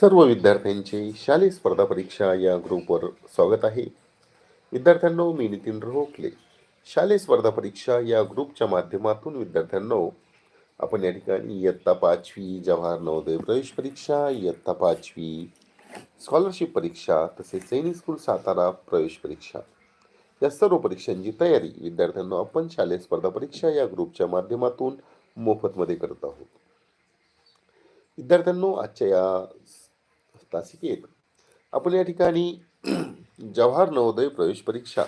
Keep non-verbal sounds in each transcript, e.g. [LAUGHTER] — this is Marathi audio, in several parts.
सर्व विद्यार्थ्यांचे शालेय स्पर्धा परीक्षा या ग्रुपवर स्वागत आहे. विद्यार्थ्यांनो मी नितीन रोखले. शालेय स्पर्धा परीक्षा या ग्रुपच्या माध्यमातून विद्यार्थ्यांनो आपण या ठिकाणी इयत्ता पाचवी जवाहर नवोदय प्रवेश परीक्षा इयत्ता पाचवी स्कॉलरशिप परीक्षा तसेच सैनिक स्कूल सातारा प्रवेश परीक्षा. या सर्व परीक्षांची तयारी विद्यार्थ्यांना आपण शालेय स्पर्धा परीक्षा या ग्रुपच्या माध्यमातून मोफतमध्ये करत आहोत. विद्यार्थ्यांनो आजच्या या तासिकेत आपण या ठिकाणी जवाहर नवोदय प्रवेश परीक्षा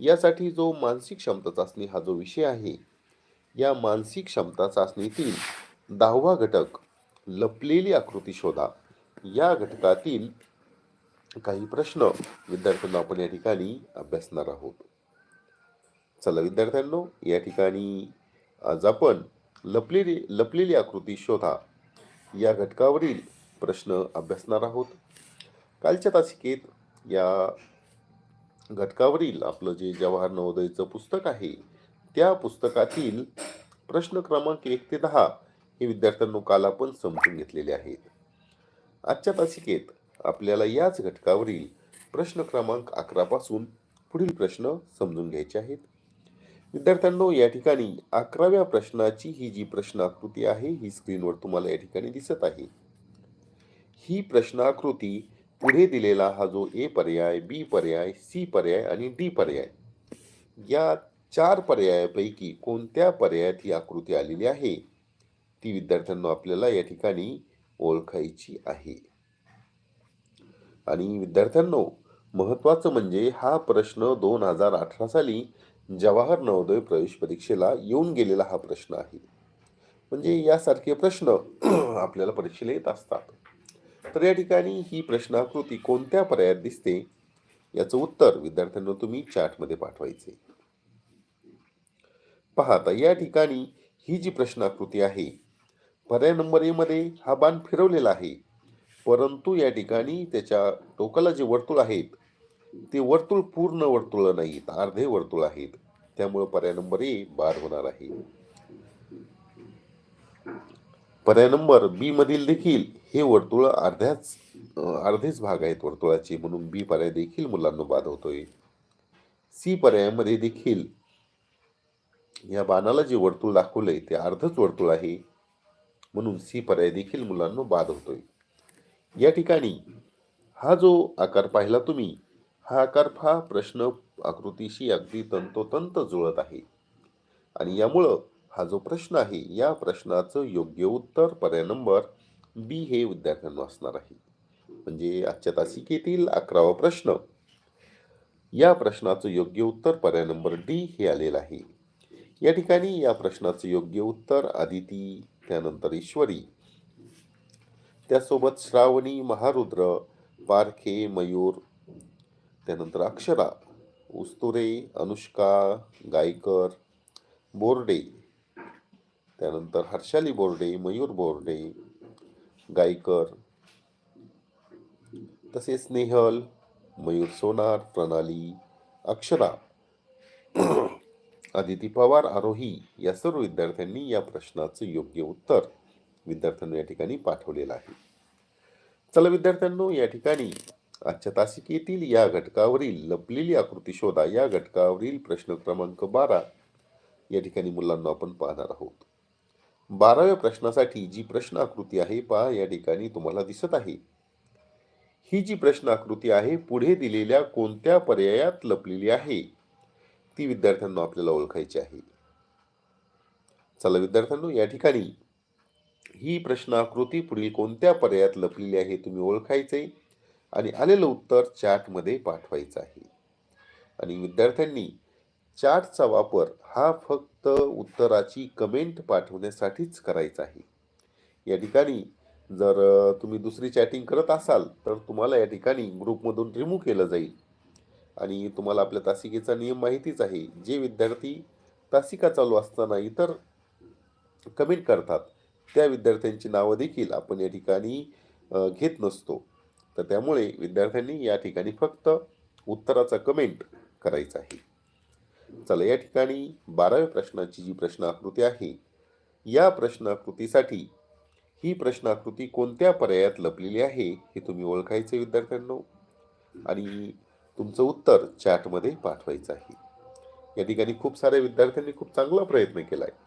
यासाठी जो मानसिक क्षमता चाचणी हा जो विषय आहे या मानसिक क्षमता चाचणीतील दहावा घटक लपलेली आकृती शोधा. या घटकातील काही प्रश्न विद्यार्थ्यांना आपण या ठिकाणी अभ्यासणार आहोत. चला विद्यार्थ्यांनो या ठिकाणी आज आपण लपलेली लपलेली आकृती शोधा. या घटकावरील प्रश्न अभ्यासणार आहोत. कालच्या तासिकेत या घटकावरील आपलं जे जवाहर नवोदयचं पुस्तक आहे त्या पुस्तकातील प्रश्न क्रमांक एक ते दहा हे विद्यार्थ्यांनो काल आपण समजून घेतलेले आहेत. आजच्या तासिकेत आपल्याला याच घटकावरील प्रश्न क्रमांक अकरापासून पुढील प्रश्न समजून घ्यायचे आहेत. विद्यार्थ्यांनो या ठिकाणी अकराव्या प्रश्नाची ही जी प्रश्न आकृती आहे ही स्क्रीनवर तुम्हाला या ठिकाणी दिसत आहे. ही प्रश्नाकृती पुढे दिलेला हा जो ए पर्याय बी पर्याय सी पर्याय आणि डी पर्याय या चार पर्यायापैकी कोणत्या पर्यायात ही आकृती आलेली आहे? ती विद्यार्थ्यांना आपल्याला या ठिकाणी ओळखायची आहे. आणि विद्यार्थ्यांनो महत्त्वाचं म्हणजे हा प्रश्न दोन हजार अठरा साली जवाहर नवोदय प्रवेश परीक्षेला येऊन गेलेला हा प्रश्न आहे. म्हणजे यासारखे प्रश्न [CLEARS THROAT] आपल्याला परीक्षेला येत असतात. तर या ठिकाणी ही प्रश्नाकृती कोणत्या पर्यायात दिसते? याचं उत्तर विद्यार्थ्यांना तुम्ही चार्टमध्ये पाठवायचे. पहा आता या ठिकाणी ही जी प्रश्नाकृती आहे पर्याय नंबर ए मध्ये हा बाण फिरवलेला आहे. परंतु या ठिकाणी त्याच्या टोकाला जे वर्तुळ आहेत ते वर्तुळ पूर्ण वर्तुळ नाहीत अर्धे वर्तुळ आहेत. त्यामुळे पर्याय नंबर ए बाद होणार आहे. पर्याय नंबर बी मधील देखील हे वर्तुळ अर्ध्याच अर्धेच भाग आहेत वर्तुळाचे म्हणून बी पर्याय देखील मुलांना बाद होतोय. सी पर्यायामध्ये देखील या बाणाला जे वर्तुळ दाखवलंय ते अर्धच वर्तुळ आहे म्हणून सी पर्याय देखील मुलांना बाद होतोय. या ठिकाणी हा जो आकार पाहिला तुम्ही हा आकार हा प्रश्न आकृतीशी अगदी तंतोतंत जुळत आहे. आणि यामुळं हा जो प्रश्न आहे या प्रश्नाचं योग्य उत्तर पर्याय नंबर बी हे विद्यार्थ्यांना असणार आहे. म्हणजे आजच्या तासिकेतील अकरावा प्रश्न. या प्रश्नाचं योग्य उत्तर पर्याय नंबर डी हे आलेलं आहे. या ठिकाणी या प्रश्नाचं योग्य उत्तर आदिती त्यानंतर ईश्वरी. त्यासोबत श्रावणी महारुद्र पारखे मयूर. त्यानंतर अक्षरा. उस्तुरे अनुष्का गायकर बोर्डे. त्यानंतर हर्षाली बोर्डे मयूर बोर्डे. गायकर तसेच स्नेहल मयूर सोनार प्रणाली अक्षरा [CLEARS THROAT] आदिती पवार आरोही या सर्व विद्यार्थ्यांनी या प्रश्नाचं योग्य उत्तर विद्यार्थ्यांना या ठिकाणी पाठवलेलं आहे. चला विद्यार्थ्यांनो या ठिकाणी आजच्या तासिकेतील या घटकावरील लपलेली आकृती शोधा. या घटकावरील प्रश्न क्रमांक बारा या ठिकाणी मुलांना आपण पाहणार आहोत. बाराव्या प्रश्नासाठी जी प्रश्न आकृती आहे पहा या ठिकाणी तुम्हाला दिसत आहे. ही जी प्रश्न आकृती आहे पुढे दिलेल्या कोणत्या पर्यायात लपलेली आहे ती विद्यार्थ्यांना आपल्याला ओळखायची आहे. चला विद्यार्थ्यांनो या ठिकाणी ही प्रश्न आकृती पुढील कोणत्या पर्यायात लपलेली आहे तुम्ही ओळखायचे आणि आलेलं उत्तर चॅटमध्ये पाठवायचं आहे. आणि विद्यार्थ्यांनी चार्टचा वापर हा फक्त उत्तराची कमेंट पाठवण्यासाठीच करायचा आहे. या ठिकाणी जर तुम्ही दुसरी चॅटिंग करत असाल तर तुम्हाला या ठिकाणी ग्रुपमधून रिमूव्ह केलं जाईल. आणि तुम्हाला आपल्या तासिकेचा नियम माहितीच आहे जे विद्यार्थी तासिका चालू असताना इतर कमेंट करतात त्या विद्यार्थ्यांची नावं देखील आपण या ठिकाणी घेत नसतो. तर त्यामुळे विद्यार्थ्यांनी या ठिकाणी फक्त उत्तराचा कमेंट करायचा आहे. चला या ठिकाणी बाराव्या प्रश्नाची जी प्रश्न आकृती आहे या प्रश्नाकृतीसाठी ही प्रश्नाकृती कोणत्या पर्यायात लपलेली आहे हे तुम्ही ओळखायचे विद्यार्थ्यांनो? आणि तुमचं उत्तर चॅटमध्ये पाठवायचं आहे. या ठिकाणी खूप साऱ्या विद्यार्थ्यांनी खूप चांगला प्रयत्न केला आहे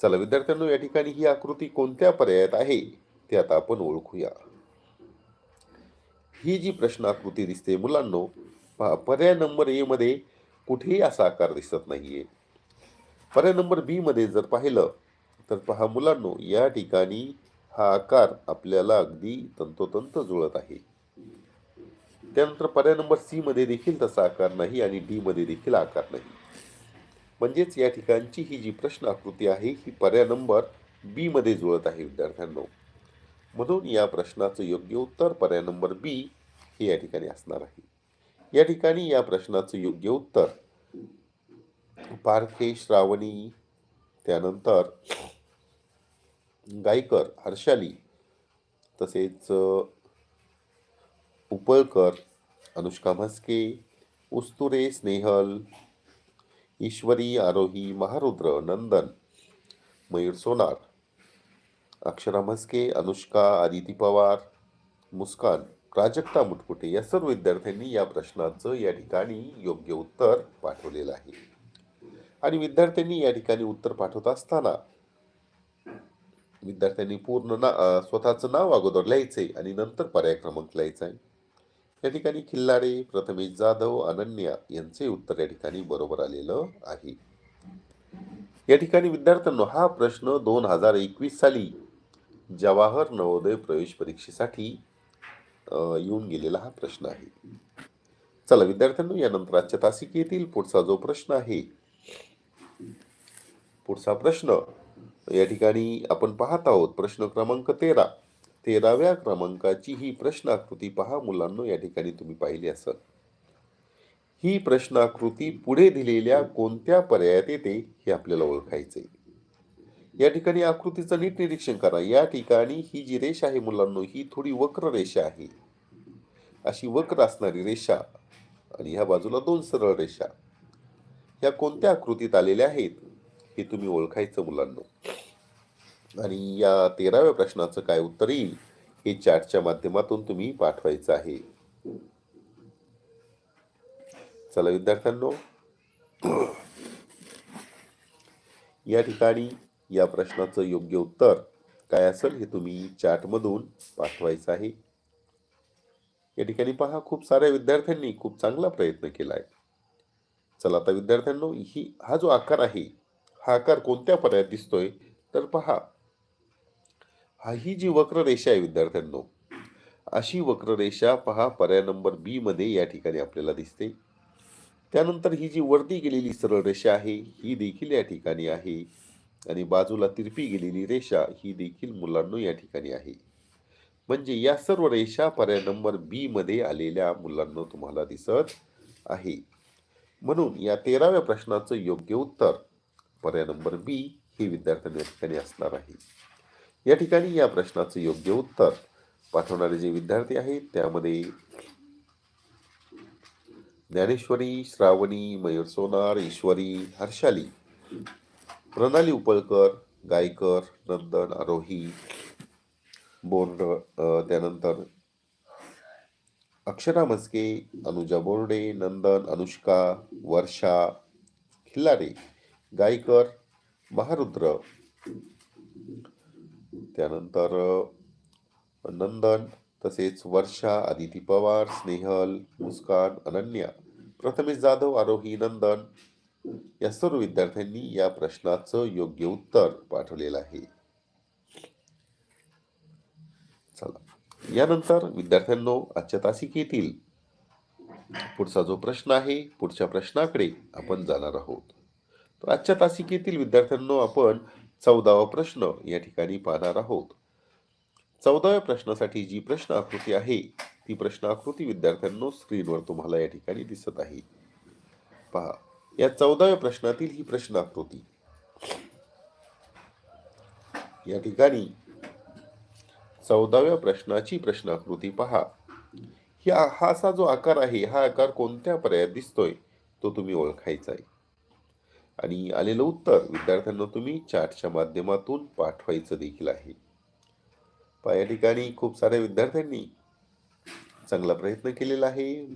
चला विद्यार्थ्यांनो या ठिकाणी ही आकृती कोणत्या पर्यायात आहे ते आता आपण ओळखूया. ही जी प्रश्नाकृती दिसते मुलांनो पहा पर्याय नंबर ए मध्ये कुठेही असा आकार दिसत नाहीये. पर्याय नंबर बी मध्ये जर पाहिलं तर पहा मुलांनो या ठिकाणी हा आकार आपल्याला अगदी तंतोतंत जुळत आहे. त्यानंतर पर्याय नंबर सी मध्ये देखील तसा आकार नाही आणि डी मध्ये देखील आकार नाही. म्हणजेच या ठिकाणची ही जी प्रश्न आकृती आहे ही पर्याय नंबर बी मध्ये जुळत आहे विद्यार्थ्यांनो. म्हणून या प्रश्नाचं योग्य उत्तर पर्याय नंबर बी हे या ठिकाणी असणार आहे. या ठिकाणी या प्रश्नाचं योग्य उत्तर. पारखे श्रावणी त्यानंतर गायकर हर्षाली तसेच उपळकर अनुष्का म्हस्के उस्तुरे स्नेहल ईश्वरी आरोही महारुद्र नंदन मयूर सोनार अक्षरा म्हस्के अनुष्का आदिती पवार मुस्कान प्राजक्ता मुटकुटे या सर्व विद्यार्थ्यांनी या प्रश्नाचं या ठिकाणी योग्य उत्तर पाठवलेलं आहे. आणि विद्यार्थ्यांनी या ठिकाणी उत्तर पाठवत असताना विद्यार्थ्यांनी पूर्ण ना स्वतःचं नाव अगोदर लिहायचे आणि नंतर पर्याय क्रमांक लिहायचा आहे या ठिकाणी खिल्लारे प्रथमेश जाधव अनन्या यांचे उत्तर या ठिकाणी बरोबर आलेलं आहे. या ठिकाणी विद्यार्थ्यांनो हा प्रश्न दोन हजार एकवीस साली जवाहर नवोदय प्रवेश परीक्षेसाठी येऊन गेलेला हा प्रश्न आहे. चला विद्यार्थ्यांनो यानंतर आजच्या तासिक येतील. पुढचा जो प्रश्न आहे पुढचा प्रश्न या ठिकाणी आपण पाहत आहोत प्रश्न क्रमांक तेरा. तेराव्या क्रमांकाची ही प्रश्नाकृती पहा मुलांनो या ठिकाणी तुम्ही पाहिली असाल. ही प्रश्नाकृती पुढे दिलेल्या कोणत्या पर्यायात येते हे आपल्याला ओळखायचे या ठिकाणी आकृतीचं नीट निरीक्षण करा. या ठिकाणी ही जी रेषा आहे मुलांनो ही थोडी वक्र रेषा आहे. अशी वक्र असणारी रेषा आणि ह्या बाजूला दोन सरळ रेषा. ह्या कोणत्या आकृतीत आलेल्या आहेत हे तुम्ही ओळखायचं मुलांनो. आणि या तेराव्या प्रश्नाचं काय उत्तर येईल हे चॅटच्या माध्यमातून तुम्ही पाठवायचं आहे. चला विद्यार्थ्यांनो. या ठिकाणी या प्रश्नाचं योग्य उत्तर काय असेल हे तुम्ही चॅटमधून पाठवायचं आहे. या ठिकाणी पहा खूप साऱ्या विद्यार्थ्यांनी खूप चांगला प्रयत्न केला आहे चला आता विद्यार्थ्यांनो ही हा जो आकार आहे हा आकार कोणत्या पर्यायात दिसतोय? तर पहा हा ही जी वक्र रेषा आहे विद्यार्थ्यांनो अशी वक्र रेषा पहा पर्याय नंबर बी मध्ये या ठिकाणी आपल्याला दिसते. त्यानंतर ही जी वरती गेलेली सरळ रेषा आहे ही देखील या ठिकाणी आहे. आणि बाजूला तिरपी गेलेली रेषा ही देखील मुलांनो या ठिकाणी आहे. म्हणजे या सर्व रेषा पर्याय नंबर बी मध्ये आलेल्या मुलांना तुम्हाला दिसत आहे. म्हणून या तेराव्या प्रश्नाचं योग्य उत्तर पर्याय नंबर बी हे विद्यार्थ्यांनी या ठिकाणी असणार आहे. या ठिकाणी या प्रश्नाचं योग्य उत्तर पाठवणारे जे विद्यार्थी आहेत त्यामध्ये ज्ञानेश्वरी श्रावणी मयूर सोनार ईश्वरी हर्षाली प्रणाली उपळकर गायकर नंदन आरोही बोर्ड त्यानंतर अक्षरा मस्के अनुजा बोर्डे नंदन अनुष्का वर्षा खिल्लारे गायकर महारुद्र. त्यानंतर नंदन तसेच वर्षा आदिती पवार स्नेहल मुस्कान अनन्या प्रथमेश जाधव आरोही नंदन या सर्व विद्यार्थ्यांनी या प्रश्नाचं योग्य उत्तर पाठवलेलं आहे. चला. यानंतर विद्यार्थ्यांनो आजच्या तासिकेतील पुढचा जो प्रश्न आहे पुढच्या प्रश्नाकडे आपण जाणार आहोत. तर आजच्या तासिकेतील विद्यार्थ्यांनो आपण चौदावा प्रश्न या ठिकाणी पाहणार आहोत. चौदाव्या प्रश्नासाठी जी प्रश्न आकृती आहे ती प्रश्न आकृती विद्यार्थ्यांनो स्क्रीनवर तुम्हाला या ठिकाणी दिसत आहे. पहा. या चौदाव्या प्रश्नातील ही प्रश्न आकृती या ठिकाणी चौदाव्या प्रश्नाची प्रश्नाकृती पहा. ही हा असा जो आकार आहे हा आकार कोणत्या पर्यायात दिसतोय तो तुम्ही ओळखायचा आहे. आणि आलेलं उत्तर विद्यार्थ्यांना तुम्ही चार्टच्या माध्यमातून पाठवायचं देखील आहे. पहा या ठिकाणी खूप साऱ्या विद्यार्थ्यांनी चांगला प्रयत्न केलेला आहे.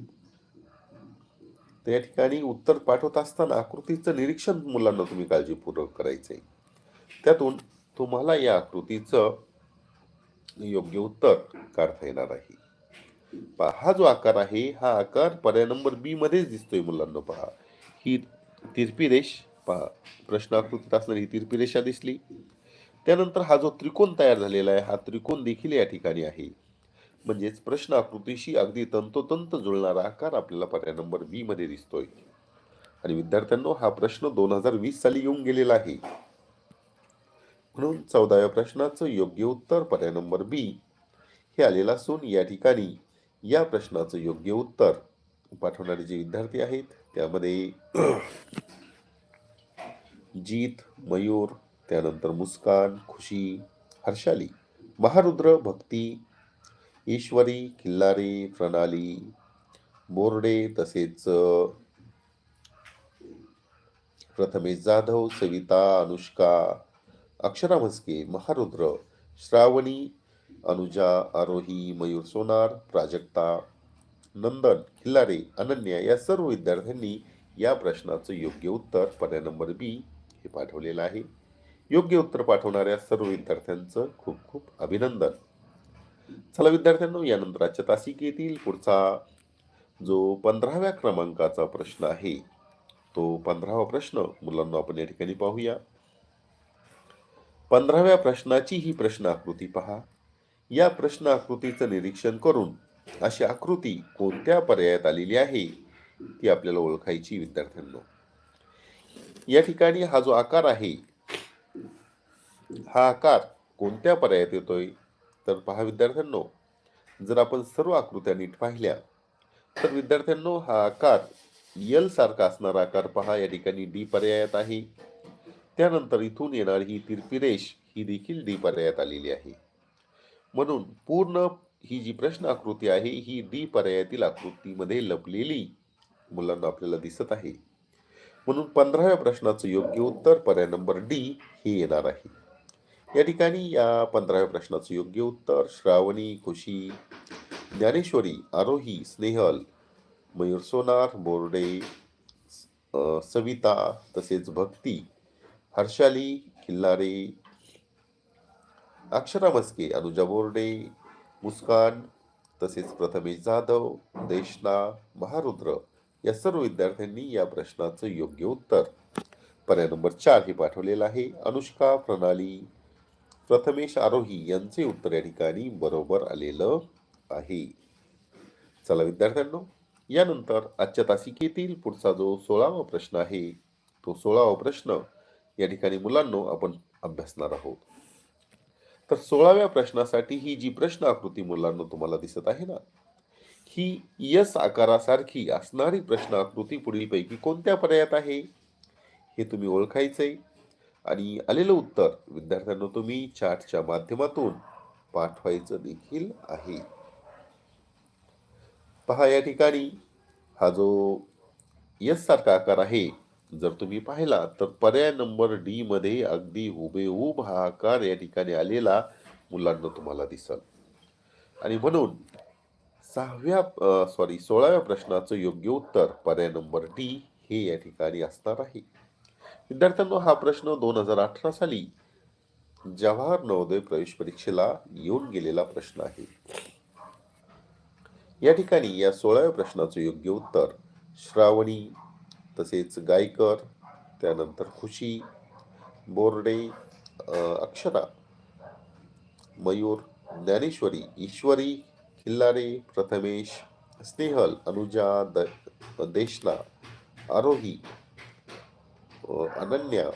तर या ठिकाणी उत्तर पाठवत असताना आकृतीचं निरीक्षण मुलांना तुम्ही काळजीपूर्वक आहे त्यातून तुम्हाला या आकृतीचं योग्य उत्तर काढता येणार आहे. पहा हा जो आकार आहे हा आकार पर्याय नंबर बी मध्येच दिसतोय मुलांना पहा. ही तिरपी रेष पहा प्रश्न आकृतीत असणारी ही तिरपी रेषा दिसली. त्यानंतर हा जो त्रिकोण तयार झालेला आहे हा त्रिकोण देखील या ठिकाणी आहे. म्हणजेच प्रश्न आकृतीशी अगदी तंतोतंत जुळणारा आकार आपल्याला पर्याय नंबर बी मध्ये दिसतोय. आणि विद्यार्थ्यांनो हा प्रश्न दोन हजार वीस साली येऊन गेलेला आहे. म्हणून चौदाव्या प्रश्नाचं योग्य उत्तर पर्याय नंबर बी हे आलेलं असून या ठिकाणी या प्रश्नाचं योग्य उत्तर पाठवणारे जे विद्यार्थी आहेत त्यामध्ये [CLEARS THROAT] जीत मयूर त्यानंतर मुस्कान खुशी हर्षाली महारुद्र भक्ती ईश्वरी खिल्लारे प्रणाली बोर्डे तसेच प्रथमेश जाधव सविता अनुष्का अक्षरा म्हस्के महारुद्र श्रावणी अनुजा आरोही मयूर सोनार प्राजक्ता नंदन खिल्लारे अनन्या या सर्व विद्यार्थ्यांनी या प्रश्नाचं योग्य उत्तर पर्याय नंबर बी हे पाठवलेलं आहे. योग्य उत्तर पाठवणाऱ्या सर्व विद्यार्थ्यांचं खूप खूप अभिनंदन. चला विद्यार्थ्यांनो यानंतर आजच्या तासिकेतील पुढचा जो पंधराव्या क्रमांकाचा प्रश्न आहे तो पंधरावा प्रश्न मुलांना आपण या ठिकाणी पाहूया. पंधराव्या प्रश्नाची ही प्रश्न आकृती पहा. या प्रश्न आकृतीचं निरीक्षण करून अशी आकृती कोणत्या पर्यायात आलेली आहे ती आपल्याला ओळखायची विद्यार्थ्यांनो. या ठिकाणी हा जो आकार आहे हा आकार कोणत्या पर्यायात येतोय? तर पहा विद्यार्थ्यांनो जर आपण सर्व आकृत्या नीट पाहिल्या तर विद्यार्थ्यांनो हा आकार यल सारखा असणारा आकार पहा या ठिकाणी डी पर्यायात आहे. त्यानंतर इथून येणारी ही तिरपी रेष ही देखील डी पर्यायात आलेली आहे. म्हणून पूर्ण ही जी प्रश्न आकृती आहे ही डी पर्यायातील आकृतीमध्ये लपलेली मुलांना आपल्याला दिसत आहे. म्हणून पंधराव्या प्रश्नाचं योग्य उत्तर पर्याय नंबर डी हे येणार आहे. या ठिकाणी या पंधराव्या प्रश्नाचं योग्य उत्तर श्रावणी खुशी ज्ञानेश्वरी आरोही स्नेहल मयूर सोनार बोर्डे सविता तसेच भक्ती हर्षाली खिल्लारे अक्षरा मस्के अनुजा बोर्डे मुस्कान तसेच प्रथमेश जाधव देशना महारुद्र या सर्व विद्यार्थ्यांनी या प्रश्नाचं योग्य उत्तर. पर्याय नंबर चार हे पाठवलेलं आहे. अनुष्का प्रणाली प्रथमेश आरोही यांचे उत्तर या ठिकाणी बरोबर आलेलं आहे. चला विद्यार्थ्यांनो यानंतर आजच्या तासिकेतील पुढचा जो सोळावा प्रश्न आहे तो सोळावा प्रश्न या ठिकाणी मुलांनो आपण अभ्यासणार आहोत. तर सोळाव्या प्रश्नासाठी ही जी प्रश्न आकृती मुलांना तुम्हाला दिसत आहे ना ही यस आकारासारखी असणारी प्रश्न आकृती पुढीलपैकी कोणत्या पर्यायात आहे? हे तुम्ही ओळखायचंय. आणि आलेलं उत्तर विद्यार्थ्यांना तुम्ही चार्टच्या माध्यमातून पाठवायचं देखील आहे. पहा या ठिकाणी हा जो यस सारखा आकार आहे जर तुम्ही पाहिला तर पर्याय नंबर डी मध्ये अगदी हुबेहूब हा आकार या ठिकाणी आलेला मुलांना तुम्हाला दिसल. आणि म्हणून सहाव्या सॉरी सोळाव्या प्रश्नाचं योग्य उत्तर पर्याय नंबर डी हे या ठिकाणी असणार आहे. विद्यार्थ्यांनो हा प्रश्न दोन हजार अठरा साली जवाहर नवोदय प्रवेश परीक्षेला येऊन गेलेला प्रश्न आहे. या ठिकाणी या सोळाव्या प्रश्नाचं योग्य उत्तर श्रावणी तसेच गायकर त्यानंतर खुशी बोर्डे अक्षरा मयूर ज्ञानेश्वरी ईश्वरी खिल्लारे प्रथमेश स्नेहल अनुजा द देशना आरोही अनन्या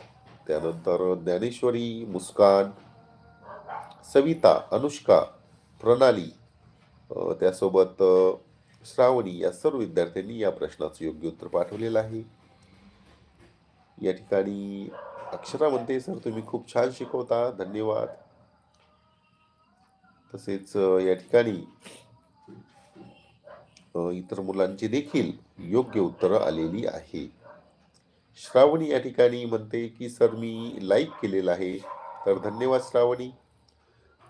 त्यानंतर ज्ञानेश्वरी मुस्कान सविता अनुष्का प्रणाली त्यासोबत श्रावणी या सर्व विद्यार्थ्यांनी या प्रश्नाचं योग्य उत्तर पाठवलेलं आहे. या ठिकाणी अक्षरा म्हणते सर तुम्ही खूप छान शिकवता. धन्यवाद. तसेच या ठिकाणी इतर मुलांची देखील योग्य उत्तरं आलेली आहे श्रावणी या ठिकाणी म्हणते की सर मी लाईक केलेलं आहे. तर धन्यवाद श्रावणी.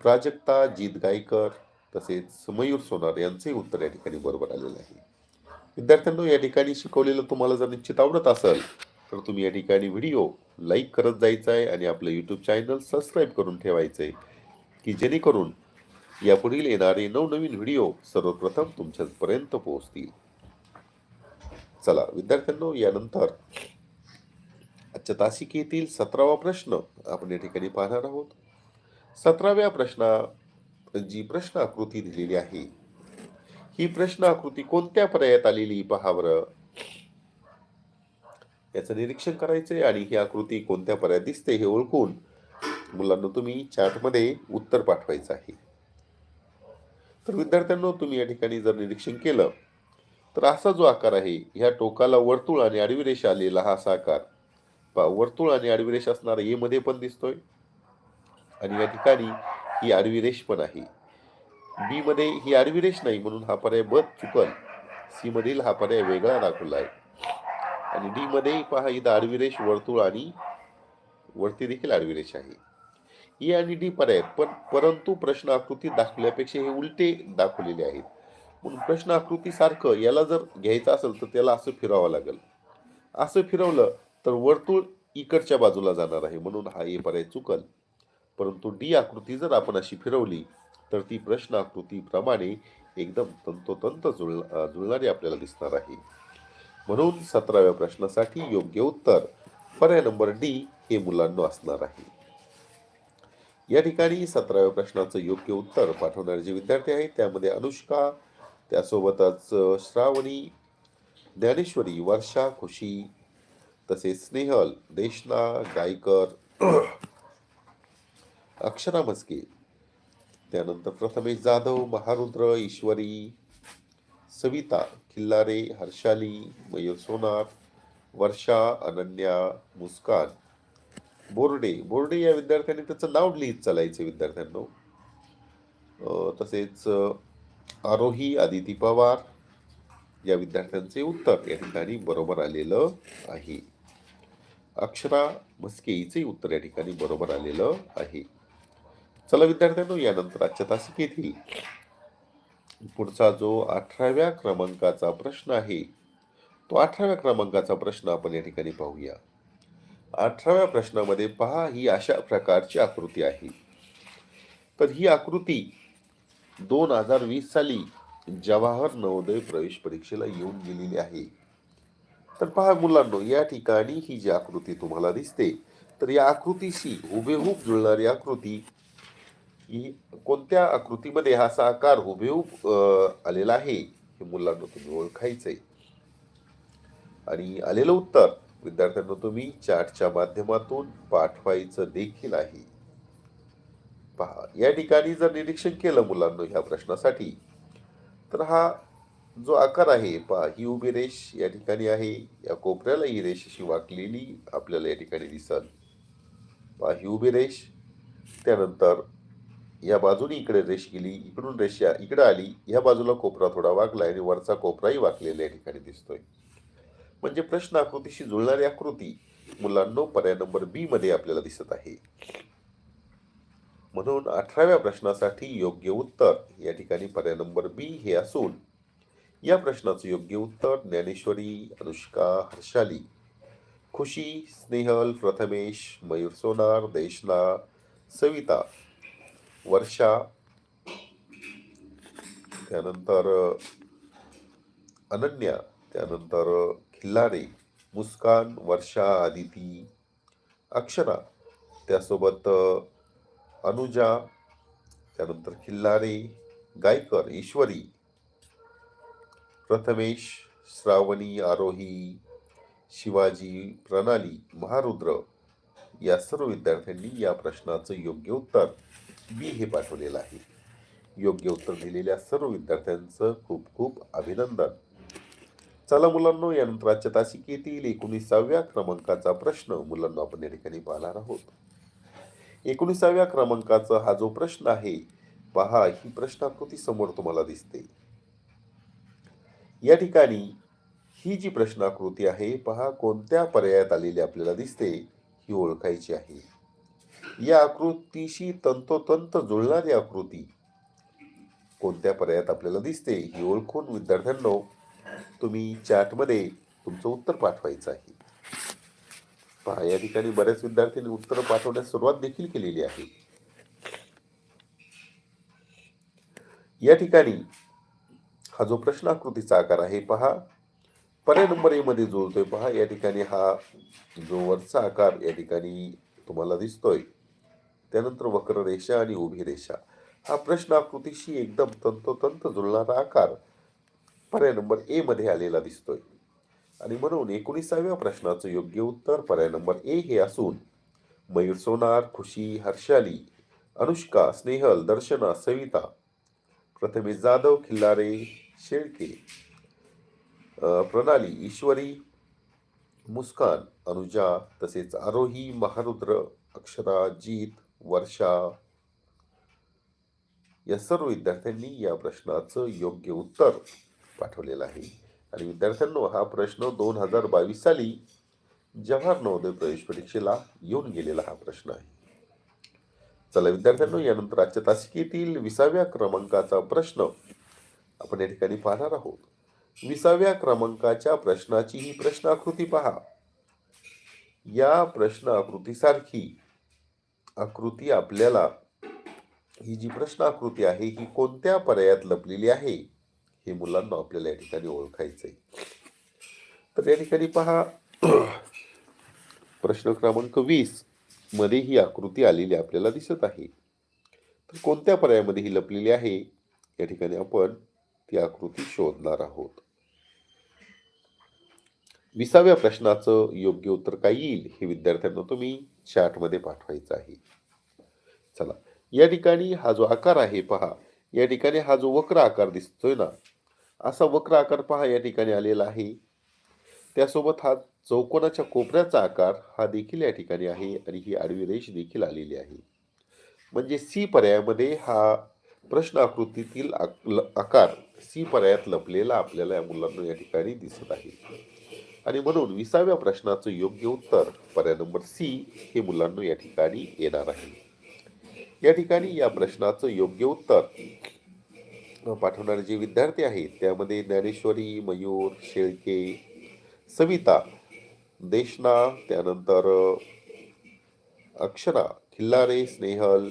प्राजक्ता जीत गायकर तसेच मयूर सोनार यांचे उत्तर या ठिकाणी बरोबर आलेलं आहे. विद्यार्थ्यांनो या ठिकाणी शिकवलेलं तुम्हाला जर निश्चित आवडत असेल तर तुम्ही या ठिकाणी व्हिडिओ लाईक करत जायचा आहे आणि आपलं यूट्यूब चॅनल सबस्क्राईब करून ठेवायचं आहे की जेणेकरून यापुढील येणारे नवनवीन व्हिडिओ सर्वप्रथम तुमच्यापर्यंत पोहोचतील. चला विद्यार्थ्यांनो यानंतर आजच्या तासिकेतील सतरावा प्रश्न आपण या ठिकाणी पाहणार आहोत. सतराव्या प्रश्ना जी प्रश्न आकृती दिलेली आहे ही प्रश्न आकृती कोणत्या पर्यायात आलेली पहा बरं? याचं निरीक्षण करायचंय आणि ही आकृती कोणत्या पर्यायात दिसते हे ओळखून मुलांना तुम्ही चॅटमध्ये उत्तर पाठवायचं आहे. तर विद्यार्थ्यांना तुम्ही या ठिकाणी जर निरीक्षण केलं तर असा जो आकार आहे ह्या टोकाला वर्तुळ आणि आडवी रेषा आलेला हा असा आकार. वर्तुळ आणि आडवी रेष असणारा ए मध्ये पण दिसतोय. आणि या ठिकाणी ही आडवी रेष पण आहे. बी मध्ये ही आडवी रेष नाही म्हणून हा पर्याय बद चुकल. सी मधील हा पर्याय वेगळा दाखवला आहे. आणि डी मध्ये पहा इथं आडवी रेष वर्तुळ आणि वरती देखील आडवी रेष आहे. ए आणि डी पर्याय आहेत. पण परंतु प्रश्न आकृती दाखवल्यापेक्षा हे उलटे दाखवलेले आहेत. म्हणून प्रश्न आकृती सारखं याला जर घ्यायचं असेल तर त्याला असं फिरावं लागेल. असं फिरवलं तर वर्तुळ इकडच्या बाजूला जाणार आहे. म्हणून हा ए पर्याय चुकल. परंतु डी आकृती जर आपण अशी फिरवली तर ती प्रश्न आकृतीप्रमाणे एकदम तंतोतंत जुळ जुळणारी आपल्याला दिसणार आहे. म्हणून सतराव्या प्रश्नासाठी योग्य उत्तर पर्याय नंबर डी हे मुलांना असणार आहे. या ठिकाणी सतराव्या प्रश्नाचं योग्य उत्तर पाठवणारे जे विद्यार्थी आहेत त्यामध्ये अनुष्का त्यासोबतच श्रावणी ज्ञानेश्वरी वर्षा खुशी तसेच स्नेहल देशना गायकर [CLEARS THROAT] अक्षरा मस्के त्यानंतर प्रथमेश जाधव महारुद्र ईश्वरी सविता खिल्लारे हर्षाली मयूर सोनार वर्षा अनन्या मुस्कान बोर्डे. बोर्डे या विद्यार्थ्यांनी त्याचं नाव लिहित चालायचे विद्यार्थ्यांनो. तसेच आरोही आदिती पवार या विद्यार्थ्यांचे उत्तर या ठिकाणी बरोबर आलेलं आहे. अक्षरा मस्के हिचे उत्तर या ठिकाणी बरोबर आलेलं आहे. चला विद्यार्थ्यांनो यानंतर आजच्या तासिकेतील पुढचा जो अठराव्या क्रमांकाचा प्रश्न आहे तो अठराव्या क्रमांकाचा प्रश्न आपण या ठिकाणी पाहूया. अठराव्या प्रश्नामध्ये पहा ही अशा प्रकारची आकृती आहे. तर ही आकृती दोन हजार वीस साली जवाहर नवोदय प्रवेश परीक्षेला येऊन गेलेली आहे. तर पहा मुलांनो या ठिकाणी ही जी आकृती तुम्हाला दिसते तर या आकृतीशी हुबेहूब जुळणारी आकृती ही कोणत्या आकृतीमध्ये हा असा आकार हुबेहूब आलेला आहे हे मुलांना तुम्ही ओळखायचंय. आणि आलेलं उत्तर विद्यार्थ्यांना तुम्ही चॅटच्या माध्यमातून पाठवायचं देखील आहे. पहा या ठिकाणी जर निरीक्षण केलं मुलांना ह्या प्रश्नासाठी तर हा जो आकार आहे पहा ही उभी रेष या ठिकाणी आहे या कोपऱ्याला ही रेष अशी वाकलेली आपल्याला या ठिकाणी दिसल. पहा ही उभी रेष त्यानंतर या बाजूने इकडे रेष गेली इकडून रेषा इकडे आली या बाजूला कोपरा थोडा वाकला आणि वरचा कोपराही वाकलेला या ठिकाणी दिसतोय. म्हणजे प्रश्न आकृतीशी जुळणारी आकृती मुलांनो पर्याय नंबर बी मध्ये आपल्याला दिसत आहे. म्हणून अठराव्या प्रश्नासाठी योग्य उत्तर या ठिकाणी पर्याय नंबर बी हे असून या प्रश्नाचं योग्य उत्तर ज्ञानेश्वरी अनुष्का हर्षाली. खुशी स्नेहल प्रथमेश मयूर सोनार देशना सविता वर्षा. त्यानंतर अनन्या. त्यानंतर खिल्लारे मुस्कान वर्षा आदिती अक्षरा. त्यासोबत अनुजा. त्यानंतर खिल्लारे गायकर ईश्वरी. प्रथमेश श्रावणी आरोही शिवाजी प्रणाली महारुद्र या सर्व विद्यार्थ्यांनी या प्रश्नाचं योग्य उत्तर बी हे पाठवलेलं आहे. योग्य उत्तर दिलेल्या सर्व विद्यार्थ्यांचं खूप खूप अभिनंदन. चला मुलांनो यानंतर आजच्या तासिकेतील एकोणीसाव्या क्रमांकाचा प्रश्न मुलांना आपण या ठिकाणी पाहणार आहोत. एकोणीसाव्या क्रमांकाचा हा जो प्रश्न आहे पहा ही प्रश्नाकृती समोर तुम्हाला दिसते. या ठिकाणी ही जी प्रश्नाकृती आहे पहा कोणत्या पर्यायात आलेली आपल्याला दिसते ही ओळखायची आहे. या आकृतीशी तंतोतंत जुळणारी आकृती कोणत्या पर्यायात आपल्याला दिसते ही ओळखून विद्यार्थ्यांनो तुम्ही चॅटमध्ये तुमचं उत्तर पाठवायचं आहे. पहा या ठिकाणी बऱ्याच विद्यार्थ्यांनी उत्तर पाठवण्यास सुरुवात देखील केलेली आहे. या ठिकाणी हा जो प्रश्न आकृतीचा आकार आहे पहा. पर्याय नंबर ए मध्ये जुळतोय पहा या ठिकाणी हा जो वरचा आकार या ठिकाणी तुम्हाला दिसतोय त्यानंतर वक्र रेषा आणि उभी रेषा हा प्रश्न आकृतीशी एकदम तंतोतंत जुळणारा आकार पर्याय नंबर ए मध्ये आलेला दिसतोय. आणि म्हणून एकोणीसाव्या प्रश्नाचं योग्य उत्तर पर्याय नंबर ए हे असून मयूर सोनार खुशी हर्षाली अनुष्का स्नेहल दर्शना सविता प्रथमेश जाधव खिल्लारे शेळके प्रणाली ईश्वरी मुस्कान अनुजा तसेच आरोही महारुद्र अक्षरा जीत वर्षा या सर्व विद्यार्थ्यांनी या प्रश्नाचं योग्य उत्तर पाठवलेलं आहे. आणि विद्यार्थ्यांनो हा प्रश्न दोन हजार बावीस साली जवाहर नवोदय प्रवेश परीक्षेला येऊन गेलेला हा प्रश्न आहे. चला विद्यार्थ्यांनो यानंतर आजच्या तासिकेतील विसाव्या क्रमांकाचा प्रश्न आपण या ठिकाणी पाहणार आहोत. विसाव्या क्रमांकाच्या प्रश्नाची ही प्रश्न आकृती पहा. या प्रश्न आकृतीसारखी आकृती आपल्याला ही जी प्रश्न आकृती आहे ही कोणत्या पर्यायात लपलेली आहे हे मुलांना आपल्याला या ठिकाणी ओळखायचंय. तर या ठिकाणी पहा. [CLEARS THROAT] प्रश्न क्रमांक वीसमध्ये ही आकृती आलेली आपल्याला दिसत आहे. तर कोणत्या पर्यायामध्ये ही लपलेली आहे या ठिकाणी आपण ती आकृती शोधणार आहोत. विसाव्या प्रश्नाचं योग्य उत्तर काय येईल हे विद्यार्थ्यांना तुम्ही चॅटमध्ये पाठवायचं आहे. चला या ठिकाणी हा जो आकार आहे पहा या ठिकाणी हा जो वक्र आकार दिसतोय ना असा वक्र आकार पहा या ठिकाणी आलेला आहे. त्यासोबत हा चौकोनाच्या कोपऱ्याचा आकार हा देखील या ठिकाणी आहे आणि ही आडवी रेष देखील आलेली आहे. म्हणजे सी पर्यायामध्ये हा प्रश्न आकृतीतील ल- आकार सी पर्यायात लपलेला आपल्याला या मुलांना या ठिकाणी दिसत आहे. आणि म्हणून विसाव्या प्रश्नाचं योग्य उत्तर पर्याय नंबर सी हे मुलांना या ठिकाणी येणार आहे. या ठिकाणी या प्रश्नाचं योग्य उत्तर पाठवणारे जे विद्यार्थी आहेत त्यामध्ये ज्ञानेश्वरी मयूर शेळके सविता देशना त्यानंतर अक्षरा खिल्लारे स्नेहल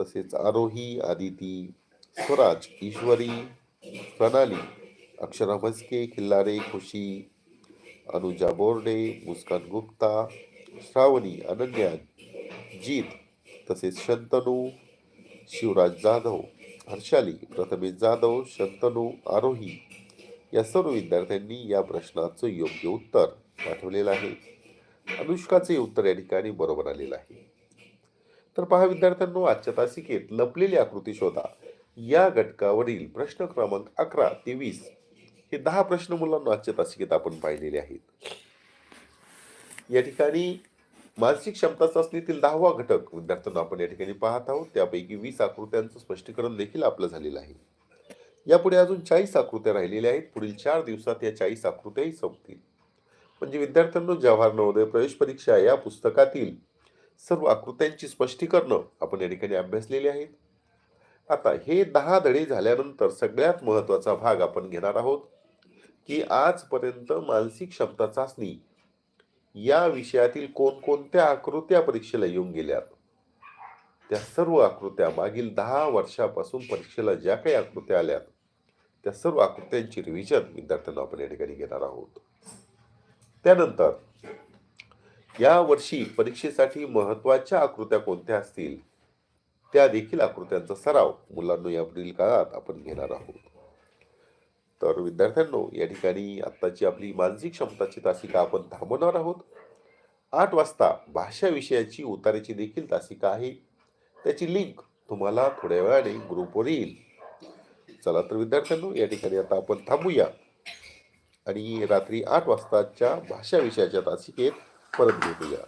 तसेच आरोही आदिती स्वराज ईश्वरी प्रणाली अक्षरा म्हस्के खिल्लारे खुशी अनुजा बोर्डे मुस्कान गुप्ता श्रावणी अनन्या जीत तसेच शंतनू शिवराज जाधव हर्षाली प्रथमेश जाधव शंतनू आरोही या सर्व विद्यार्थ्यांनी या प्रश्नाचं योग्य उत्तर पाठवलेलं आहे. अनुष्काचे उत्तर या ठिकाणी बरोबर आलेलं आहे. तर पहा विद्यार्थ्यांनो आजच्या तासिकेत लपलेली आकृती शोधा. या घटकावरील प्रश्न क्रमांक अकरा ते वीस हे दहा प्रश्न मुलांना आजच्या तासिकेत आपण पाहिलेले आहेत. या ठिकाणी मानसिक क्षमता चाचणीतील दहावा घटक विद्यार्थ्यांना आपण या ठिकाणी पाहत आहोत. त्यापैकी वीस आकृत्यांचं स्पष्टीकरण देखील आपलं झालेलं आहे. यापुढे अजून चाळीस आकृत्या राहिलेल्या आहेत. पुढील चार दिवसात या चाळीस आकृत्याही संपतील. म्हणजे विद्यार्थ्यांनो जवाहर नवोदय प्रवेश परीक्षा या पुस्तकातील सर्व आकृत्यांची स्पष्टीकरणं आपण या ठिकाणी अभ्यासलेली आहेत. आता हे दहा धडे झाल्यानंतर सगळ्यात महत्त्वाचा भाग आपण घेणार आहोत की आजपर्यंत मानसिक क्षमता चाचणी या विषयातील कोणकोणत्या आकृत्या परीक्षेला येऊन गेल्यात? त्या सर्व आकृत्या मागील दहा वर्षापासून परीक्षेला ज्या काही आकृत्या आल्यात त्या सर्व आकृत्यांची रिव्हिजन विद्यार्थ्यांना आपण या ठिकाणी घेणार आहोत. त्यानंतर या वर्षी परीक्षेसाठी महत्त्वाच्या आकृत्या कोणत्या असतील? त्या देखील आकृत्यांचा सराव मुलांना या पुढील काळात आपण घेणार आहोत. तर विद्यार्थ्यांनो या ठिकाणी आत्ताची आपली मानसिक क्षमताची तासिका आपण थांबवणार आहोत. आठ वाजता भाषा विषयाची उतारेची देखील तासिका आहे. त्याची लिंक तुम्हाला थोड्या वेळाने ग्रुपवर येईल. चला तर विद्यार्थ्यांनो या ठिकाणी आता आपण थांबूया. आणि रात्री आठ वाजताच्या भाषा विषयाच्या तासिकेत परत भेटूया